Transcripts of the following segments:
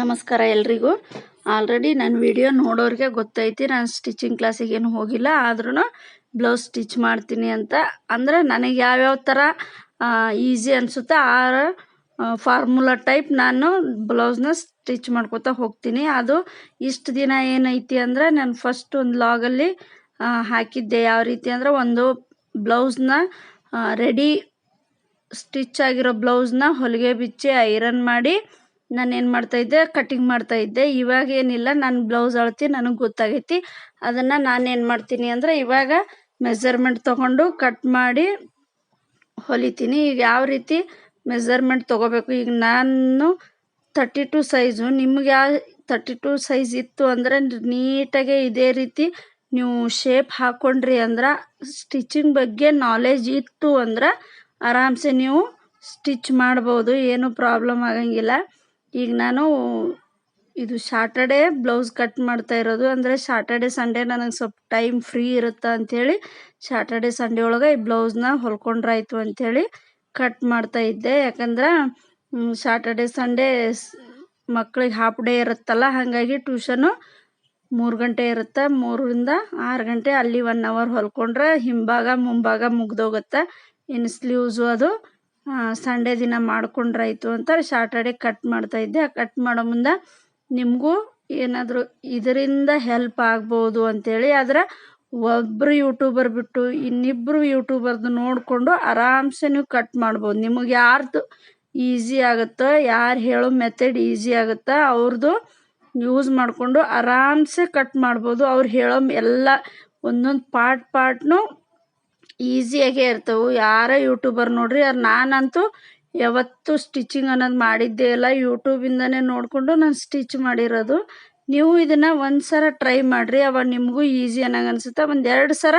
ನಮಸ್ಕಾರ ಎಲ್ರಿಗೂ. ಆಲ್ರೆಡಿ ನನ್ನ ವಿಡಿಯೋ ನೋಡೋರಿಗೆ ಗೊತ್ತೈತಿ, ನಾನು ಸ್ಟಿಚಿಂಗ್ ಕ್ಲಾಸಿಗೇನು ಹೋಗಿಲ್ಲ ಆದ್ರೂ ಬ್ಲೌಸ್ ಸ್ಟಿಚ್ ಮಾಡ್ತೀನಿ ಅಂತ. ಅಂದರೆ ನನಗೆ ಯಾವ್ಯಾವ ಥರ ಈಸಿ ಅನಿಸುತ್ತೆ ಆ ಫಾರ್ಮುಲಾ ಟೈಪ್ ನಾನು ಬ್ಲೌಸ್ನ ಸ್ಟಿಚ್ ಮಾಡ್ಕೊತಾ ಹೋಗ್ತೀನಿ. ಅದು ಇಷ್ಟು ದಿನ ಏನೈತಿ ಅಂದರೆ ನಾನು ಫಸ್ಟ್ ಒಂದು ಲಾಗಲ್ಲಿ ಹಾಕಿದ್ದೆ. ಯಾವ ರೀತಿ ಅಂದರೆ ಒಂದು ಬ್ಲೌಸ್ನ ರೆಡಿ ಸ್ಟಿಚ್ ಆಗಿರೋ ಬ್ಲೌಸ್ನ ಹೊಲಿಗೆ ಬಿಚ್ಚಿ, ಐರನ್ ಮಾಡಿ ನಾನು ಏನು ಮಾಡ್ತಾಯಿದ್ದೆ ಕಟಿಂಗ್ ಮಾಡ್ತಾಯಿದ್ದೆ ಇವಾಗ ಏನಿಲ್ಲ, ನಾನು ಬ್ಲೌಸ್ ಅಳತಿ, ನನಗೆ ಗೊತ್ತಾಗೈತಿ. ಅದನ್ನು ನಾನು ಏನು ಮಾಡ್ತೀನಿ ಅಂದರೆ ಇವಾಗ ಮೆಸರ್ಮೆಂಟ್ ತೊಗೊಂಡು ಕಟ್ ಮಾಡಿ ಹೊಲಿತೀನಿ. ಈಗ ಯಾವ ರೀತಿ ಮೆಸರ್ಮೆಂಟ್ ತೊಗೋಬೇಕು? ಈಗ ನಾನು ತರ್ಟಿ ಟು ಸೈಜು ನಿಮ್ಗೆ ಯಾವ ತರ್ಟಿ ಟು ಸೈಜ್ ಇತ್ತು ಅಂದರೆ ನೀಟಾಗೆ ಇದೇ ರೀತಿ ನೀವು ಶೇಪ್ ಹಾಕ್ಕೊಂಡ್ರಿ ಅಂದ್ರೆ ಸ್ಟಿಚಿಂಗ್ ಬಗ್ಗೆ ನಾಲೆಜ್ ಇತ್ತು ಅಂದ್ರೆ ಆರಾಮ್ಸೆ ನೀವು ಸ್ಟಿಚ್ ಮಾಡ್ಬೋದು. ಏನು ಪ್ರಾಬ್ಲಮ್ ಆಗಂಗಿಲ್ಲ. ಈಗ ನಾನು ಇದು ಶಾಟರ್ಡೇ ಬ್ಲೌಸ್ ಕಟ್ ಮಾಡ್ತಾ ಇರೋದು. ಅಂದರೆ ಶಾಟರ್ಡೇ ಸಂಡೇ ನನಗೆ ಸ್ವಲ್ಪ ಟೈಮ್ ಫ್ರೀ ಇರುತ್ತೆ ಅಂಥೇಳಿ ಶಾಟರ್ಡೇ ಸಂಡೇ ಒಳಗೆ ಈ ಬ್ಲೌಸ್ನ ಹೊಲ್ಕೊಂಡ್ರಾಯ್ತು ಅಂಥೇಳಿ ಕಟ್ ಮಾಡ್ತಾ ಇದ್ದೆ. ಯಾಕಂದ್ರೆ ಶಾಟರ್ಡೇ ಸಂಡೇ ಮಕ್ಳಿಗೆ ಹಾಫ್ ಡೇ ಇರುತ್ತಲ್ಲ, ಹಾಗಾಗಿ ಟ್ಯೂಷನು ಮೂರು ಗಂಟೆ ಇರುತ್ತೆ. ಮೂರರಿಂದ ಆರು ಗಂಟೆ ಅಲ್ಲಿ ಒನ್ ಅವರ್ ಹೊಲ್ಕೊಂಡ್ರೆ ಹಿಂಭಾಗ ಮುಂಭಾಗ ಮುಗ್ದೋಗುತ್ತೆ. ಇನ್ನು ಸ್ಲೀವ್ಸು ಅದು. ಸಂಡೇ ದಿನ ಮಾಡ್ಕೊಂಡ್ರಾಯ್ತು ಅಂತ ಸಾಟರ್ಡೆ ಕಟ್ ಮಾಡ್ತಾ ಇದ್ದೆ. ಆ ಕಟ್ ಮಾಡೋ ಮುಂದೆ ನಿಮಗೂ ಏನಾದರೂ ಇದರಿಂದ ಹೆಲ್ಪ್ ಆಗ್ಬೋದು ಅಂತೇಳಿ ಆದ್ರೆ ಒಬ್ಬರು ಯೂಟ್ಯೂಬರ್ ಬಿಟ್ಟು ಇನ್ನಿಬ್ಬರು ಯೂಟ್ಯೂಬರ್ದು ನೋಡಿಕೊಂಡು ಆರಾಮ್ಸೆ ನೀವು ಕಟ್ ಮಾಡ್ಬೋದು. ನಿಮಗೆ ಯಾರ್ದು ಈಸಿ ಆಗುತ್ತೋ, ಯಾರು ಹೇಳೋ ಮೆಥಡ್ ಈಸಿ ಆಗುತ್ತೋ ಅವ್ರದ್ದು ಯೂಸ್ ಮಾಡಿಕೊಂಡು ಆರಾಮ್ಸೆ ಕಟ್ ಮಾಡ್ಬೋದು. ಅವ್ರು ಹೇಳೋ ಎಲ್ಲ ಒಂದೊಂದು ಪಾರ್ಟ್ ಪಾರ್ಟ್ನು ಈಸಿಯಾಗೇ ಇರ್ತವೆ. ಯಾರೇ ಯೂಟ್ಯೂಬರ್ ನೋಡ್ರಿ ಅವ್ರು ನಾನಂತೂ ಯಾವತ್ತೂ ಸ್ಟಿಚಿಂಗ್ ಅನ್ನೋದು ಮಾಡಿದ್ದೇ ಇಲ್ಲ. ಯೂಟ್ಯೂಬಿಂದನೇ ನೋಡಿಕೊಂಡು ನಾನು ಸ್ಟಿಚ್ ಮಾಡಿರೋದು. ನೀವು ಇದನ್ನು ಒಂದು ಸಲ ಟ್ರೈ ಮಾಡಿರಿ, ಅವಾಗ ನಿಮಗೂ ಈಸಿ ಅನ್ನಂಗೆ ಅನಿಸುತ್ತೆ. ಒಂದು ಎರಡು ಸಲ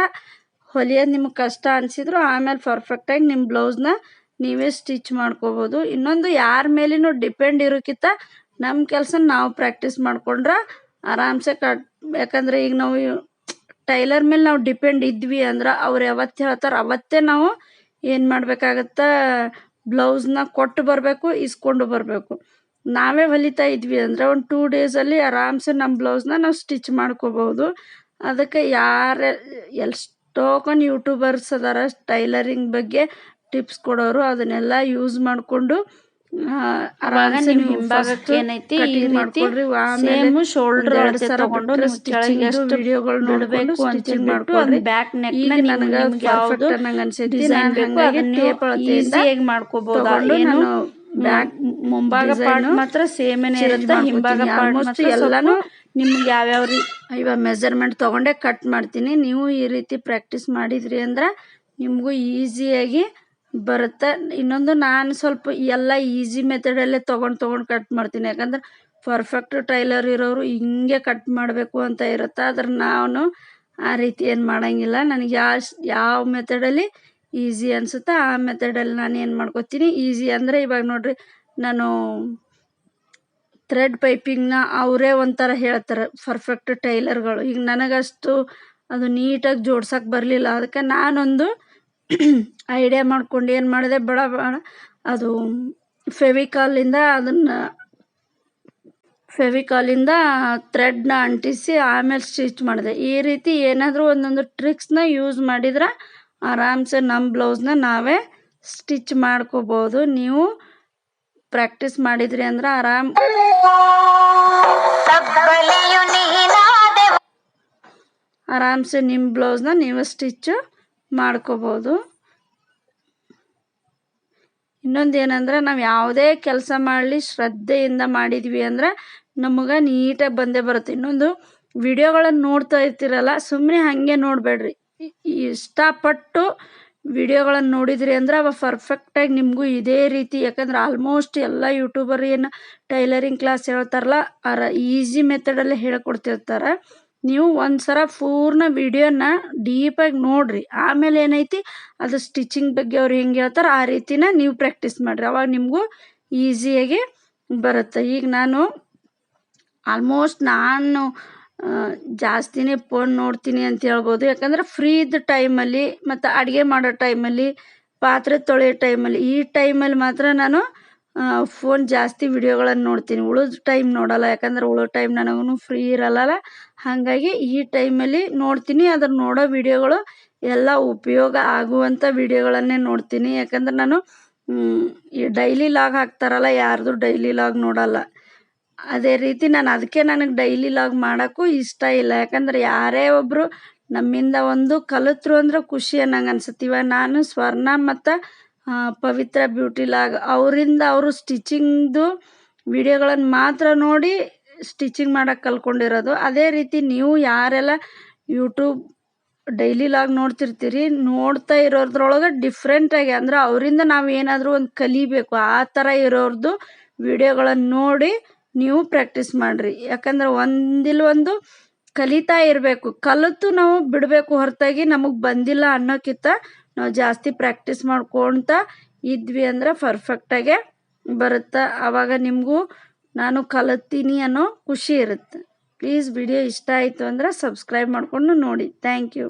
ಹೊಲಿಯೋದು ನಿಮಗೆ ಕಷ್ಟ ಅನಿಸಿದ್ರು, ಆಮೇಲೆ ಪರ್ಫೆಕ್ಟಾಗಿ ನಿಮ್ಮ ಬ್ಲೌಸ್ನ ನೀವೇ ಸ್ಟಿಚ್ ಮಾಡ್ಕೋಬೋದು. ಇನ್ನೊಂದು ಯಾರ ಮೇಲಿನೂ ಡಿಪೆಂಡ್ ಇರೋಕ್ಕಿಂತ ನಮ್ಮ ಕೆಲಸ ನಾವು ಪ್ರಾಕ್ಟೀಸ್ ಮಾಡ್ಕೊಂಡ್ರೆ ಆರಾಮ್ಸೆ ಕಟ್, ಯಾಕಂದರೆ ಈಗ ನಾವು ಟೈಲರ್ ಮೇಲೆ ನಾವು ಡಿಪೆಂಡ್ ಇದ್ವಿ ಅಂದ್ರೆ ಅವ್ರು ಯಾವತ್ತು ಹೇಳ್ತಾರೆ ಅವತ್ತೇ ನಾವು ಏನು ಮಾಡಬೇಕಾಗತ್ತೆ ಬ್ಲೌಸ್ನ ಕೊಟ್ಟು ಬರಬೇಕು, ಇಸ್ಕೊಂಡು ಬರಬೇಕು. ನಾವೇ ಹೊಲಿತಾ ಇದ್ವಿ ಅಂದರೆ ಒಂದು ಟೂ ಡೇಸಲ್ಲಿ ಆರಾಮ್ಸೆ ನಮ್ಮ ಬ್ಲೌಸ್ನ ನಾವು ಸ್ಟಿಚ್ ಮಾಡ್ಕೋಬೋದು ಅದಕ್ಕೆ ಯಾರು ಎಷ್ಟೋಕೊಂಡು ಯೂಟ್ಯೂಬರ್ಸ್ ಅದಾರ ಟೈಲರಿಂಗ್ ಬಗ್ಗೆ ಟಿಪ್ಸ್ ಕೊಡೋರು ಅದನ್ನೆಲ್ಲ ಯೂಸ್ ಮಾಡಿಕೊಂಡು ಆರಾಮ್ಸೆ ನಿಮ್ ಹಿಂಭಾಗಕ್ಕೆ ಏನೈತಿ ಈ ರೀತಿ ಸೇಮ್ ಶೋಲ್ಡರ್ ಅಳತೆ ತಗೊಂಡು ನಿಮ್ ಕೆಳಗೆ ಎಷ್ಟು ವಿಡಿಯೋಗಳು ನೋಡಬೇಕು ಸ್ಟಿಚಿಂಗ್ ಮಾಡ್ಕೊಂಡು ಬ್ಯಾಕ್ ನೆಕ್ ಈಗ ನನಗೆ ಯಾವುದು ಡಿಸೈನ್ ಬೇಕು ಅದನ್ನ ಈಸಿಯಾಗಿ ಮಾಡ್ಕೋಬಹುದು ಏನು ಬ್ಯಾಕ್ ಮುಂಭಾಗ ಪಾರ್ಟ್ ಮಾತ್ರ ಸೇಮ್ ಇರುತ್ತೆ ಹಿಂಭಾಗ ಪಾರ್ಟ್ ಮಾತ್ರ ಎಲ್ಲಾನು ನಿಮ್ಗೆ ಯಾವ್ಯಾವ ರೀ ಇವಾಗ ಮೆಜರ್ಮೆಂಟ್ ತಗೊಂಡೆ ಕಟ್ ಮಾಡ್ತೀನಿ. ನೀವು ಈ ರೀತಿ ಪ್ರಾಕ್ಟೀಸ್ ಮಾಡಿದ್ರಿ ಅಂದ್ರೆ ನಿಮಗೂ ಈಸಿಯಾಗಿ ಬರುತ್ತೆ. ಇನ್ನೊಂದು ನಾನು ಸ್ವಲ್ಪ ಎಲ್ಲ ಈಸಿ ಮೆಥಡಲ್ಲೇ ತೊಗೊಂಡು ತೊಗೊಂಡು ಕಟ್ ಮಾಡ್ತೀನಿ. ಯಾಕಂದ್ರೆ ಪರ್ಫೆಕ್ಟ್ ಟೈಲರ್ ಇರೋರು ಹಿಂಗೆ ಕಟ್ ಮಾಡಬೇಕು ಅಂತ ಇರುತ್ತೆ. ಆದ್ರೆ ನಾನು ಆ ರೀತಿ ಏನು ಮಾಡೋಂಗಿಲ್ಲ. ನನಗೆ ಯಾವ ಯಾವ ಮೆಥಡಲ್ಲಿ ಈಸಿ ಅನಿಸುತ್ತೆ ಆ ಮೆಥಡಲ್ಲಿ ನಾನು ಏನು ಮಾಡ್ಕೊತೀನಿ. ಈಸಿ ಅಂದರೆ ಇವಾಗ ನೋಡಿರಿ, ನಾನು ಥ್ರೆಡ್ ಪೈಪಿಂಗ್ನ ಅವರೇ ಒಂಥರ ಹೇಳ್ತಾರೆ ಪರ್ಫೆಕ್ಟ್ ಟೈಲರ್ಗಳು ಈಗ ನನಗಷ್ಟು ಅದು ನೀಟಾಗಿ ಜೋಡ್ಸೋಕೆ ಬರಲಿಲ್ಲ. ಅದಕ್ಕೆ ನಾನೊಂದು ಐಡಿಯಾ ಮಾಡ್ಕೊಂಡು ಏನು ಮಾಡಿದೆ? ಬಡ ಬಡ. ಅದು ಫೆವಿಕಾಲಿಂದ ಅದನ್ನು ಫೆವಿಕಾಲಿಂದ ಥ್ರೆಡ್ನ ಅಂಟಿಸಿ ಆಮೇಲೆ ಸ್ಟಿಚ್ ಮಾಡಿದೆ. ಈ ರೀತಿ ಏನಾದರೂ ಒಂದೊಂದು ಟ್ರಿಕ್ಸ್ನ ಯೂಸ್ ಮಾಡಿದ್ರೆ ಆರಾಮ್ಸೆ ನಮ್ಮ ಬ್ಲೌಸ್ನ ನಾವೇ ಸ್ಟಿಚ್ ಮಾಡ್ಕೋಬೋದು. ನೀವು ಪ್ರಾಕ್ಟೀಸ್ ಮಾಡಿದ್ರಿ ಅಂದ್ರೆ ಆರಾಮ್ ಆರಾಮ್ಸೆ ನಿಮ್ಮ ಬ್ಲೌಸ್ನ ನೀವು ಸ್ಟಿಚ್ ಮಾಡ್ಕೋಬೋದು. ಇನ್ನೊಂದು ಏನಂದ್ರೆ ನಾವು ಯಾವುದೇ ಕೆಲಸ ಮಾಡಲಿ ಶ್ರದ್ಧೆಯಿಂದ ಮಾಡಿದ್ವಿ ಅಂದ್ರೆ ನಮಗೆ ನೀಟಾಗಿ ಬಂದೇ ಬರುತ್ತೆ. ಇನ್ನೊಂದು ವಿಡಿಯೋಗಳನ್ನು ನೋಡ್ತಾ ಇರ್ತೀರಲ್ಲ ಸುಮ್ಮನೆ ಹಾಗೆ ನೋಡಬೇಡ್ರಿ. ಇಷ್ಟಪಟ್ಟು ವಿಡಿಯೋಗಳನ್ನು ನೋಡಿದ್ರಿ ಅಂದ್ರೆ ಅವ ಪರ್ಫೆಕ್ಟಾಗಿ ನಿಮಗೂ ಇದೇ ರೀತಿ, ಯಾಕಂದ್ರೆ ಆಲ್ಮೋಸ್ಟ್ ಎಲ್ಲ ಯೂಟ್ಯೂಬರ್ ಏನು ಟೈಲರಿಂಗ್ ಕ್ಲಾಸ್ ಹೇಳ್ತಾರಲ್ಲ ಅರ ಈಸಿ ಮೆಥಡಲ್ಲೇ ಹೇಳ್ಕೊಡ್ತಿರ್ತಾರೆ. ನೀವು ಒಂದು ಸಲ ಪೂರ್ಣ ವಿಡಿಯೋನ ಡೀಪಾಗಿ ನೋಡಿರಿ. ಆಮೇಲೆ ಏನೈತಿ? ಅದು ಸ್ಟಿಚಿಂಗ್ ಬಗ್ಗೆ ಅವ್ರು ಹೆಂಗೆ ಹೇಳ್ತಾರೆ ಆ ರೀತಿನ ನೀವು ಪ್ರಾಕ್ಟೀಸ್ ಮಾಡಿರಿ. ಅವಾಗ ನಿಮಗೂ ಈಸಿಯಾಗಿ ಬರುತ್ತೆ. ಈಗ ನಾನು ಆಲ್ಮೋಸ್ಟ್ ನಾನು ಜಾಸ್ತಿನೇ ಫೋನ್ ನೋಡ್ತೀನಿ ಅಂತ ಹೇಳ್ಬೋದು. ಯಾಕಂದ್ರೆ ಫ್ರೀ ಇದ್ದ ಟೈಮಲ್ಲಿ ಮತ್ತು ಅಡುಗೆ ಮಾಡೋ ಟೈಮಲ್ಲಿ ಪಾತ್ರೆ ತೊಳೆಯೋ ಟೈಮಲ್ಲಿ ಈ ಟೈಮಲ್ಲಿ ಮಾತ್ರ ನಾನು ಫೋನ್ ಜಾಸ್ತಿ ವಿಡಿಯೋಗಳನ್ನು ನೋಡ್ತೀನಿ. ಉಳಿದ ಟೈಮ್ ನೋಡಲ್ಲ. ಯಾಕಂದ್ರೆ ಉಳಿದ ಟೈಮ್ ನನಗೂ ಫ್ರೀ ಇರಲ್ಲ ಹಾಗಾಗಿ ಈ ಟೈಮಲ್ಲಿ ನೋಡ್ತೀನಿ. ಅದ್ರ ನೋಡೋ ವಿಡಿಯೋಗಳು ಎಲ್ಲ ಉಪಯೋಗ ಆಗುವಂಥ ವಿಡಿಯೋಗಳನ್ನೇ ನೋಡ್ತೀನಿ. ಯಾಕಂದ್ರೆ ನಾನು ಡೈಲಿ ಲಾಗ್ ಹಾಕ್ತಾರಲ್ಲ, ಯಾರ್ದು ಡೈಲಿ ಲಾಗ್ ನೋಡಲ್ಲ. ಅದೇ ರೀತಿ ನಾನು ಅದಕ್ಕೆ ನನಗೆ ಡೈಲಿ ಲಾಗ್ ಮಾಡೋಕ್ಕೂ ಇಷ್ಟ ಇಲ್ಲ. ಯಾಕಂದ್ರೆ ಯಾರೇ ಒಬ್ಬರು ನಮ್ಮಿಂದ ಒಂದು ಕಲಿತ್ರು ಅಂದ್ರೆ ಖುಷಿ ಅನ್ನಂಗೆ ಅನ್ಸುತ್ತೆ ಇವಾಗ ನಾನು ಸ್ವರ್ಣ ಮತ್ತು ಪವಿತ್ರ ಬ್ಯೂಟಿ ಲಾಗ್. ಅವರಿಂದ ಅವರು ಸ್ಟಿಚಿಂಗ್ದು ವಿಡಿಯೋಗಳನ್ನು ಮಾತ್ರ ನೋಡಿ ಸ್ಟಿಚಿಂಗ್ ಮಾಡೋಕ್ಕೆ ಕಲ್ತ್ಕೊಂಡಿರೋದು. ಅದೇ ರೀತಿ ನೀವು ಯಾರೆಲ್ಲ ಯೂಟ್ಯೂಬ್ ಡೈಲಿ ಲಾಗ್ ನೋಡ್ತಿರ್ತೀರಿ, ನೋಡ್ತಾ ಇರೋದ್ರೊಳಗೆ ಡಿಫ್ರೆಂಟಾಗಿ ಅಂದ್ರೆ ಅವರಿಂದ ನಾವು ಏನಾದರೂ ಒಂದು ಕಲಿಬೇಕು, ಆ ಥರ ಇರೋರ್ದು ವಿಡಿಯೋಗಳನ್ನು ನೋಡಿ ನೀವು ಪ್ರಾಕ್ಟೀಸ್ ಮಾಡಿರಿ. ಯಾಕಂದ್ರೆ ಒಂದಿಲ್ಲ ಒಂದು ಕಲಿತಾ ಇರಬೇಕು. ಕಲಿತು ನಾವು ಬಿಡಬೇಕು ಹೊರತಾಗಿ ನಮಗೆ ಬಂದಿಲ್ಲ ಅನ್ನೋಕ್ಕಿಂತ ನಾವು ಜಾಸ್ತಿ ಪ್ರಾಕ್ಟೀಸ್ ಮಾಡ್ಕೊತ ಇದ್ವಿ ಅಂದ್ರೆ ಪರ್ಫೆಕ್ಟಾಗೆ ಬರುತ್ತೆ. ಆವಾಗ ನಿಮಗೂ ನಾನು ಕಲಿತೀನಿ ಅನ್ನೋ ಖುಷಿ ಇರುತ್ತೆ. ಪ್ಲೀಸ್ ವಿಡಿಯೋ ಇಷ್ಟ ಆಯಿತು ಅಂದರೆ ಸಬ್ಸ್ಕ್ರೈಬ್ ಮಾಡಿಕೊಂಡು ನೋಡಿ. Thank you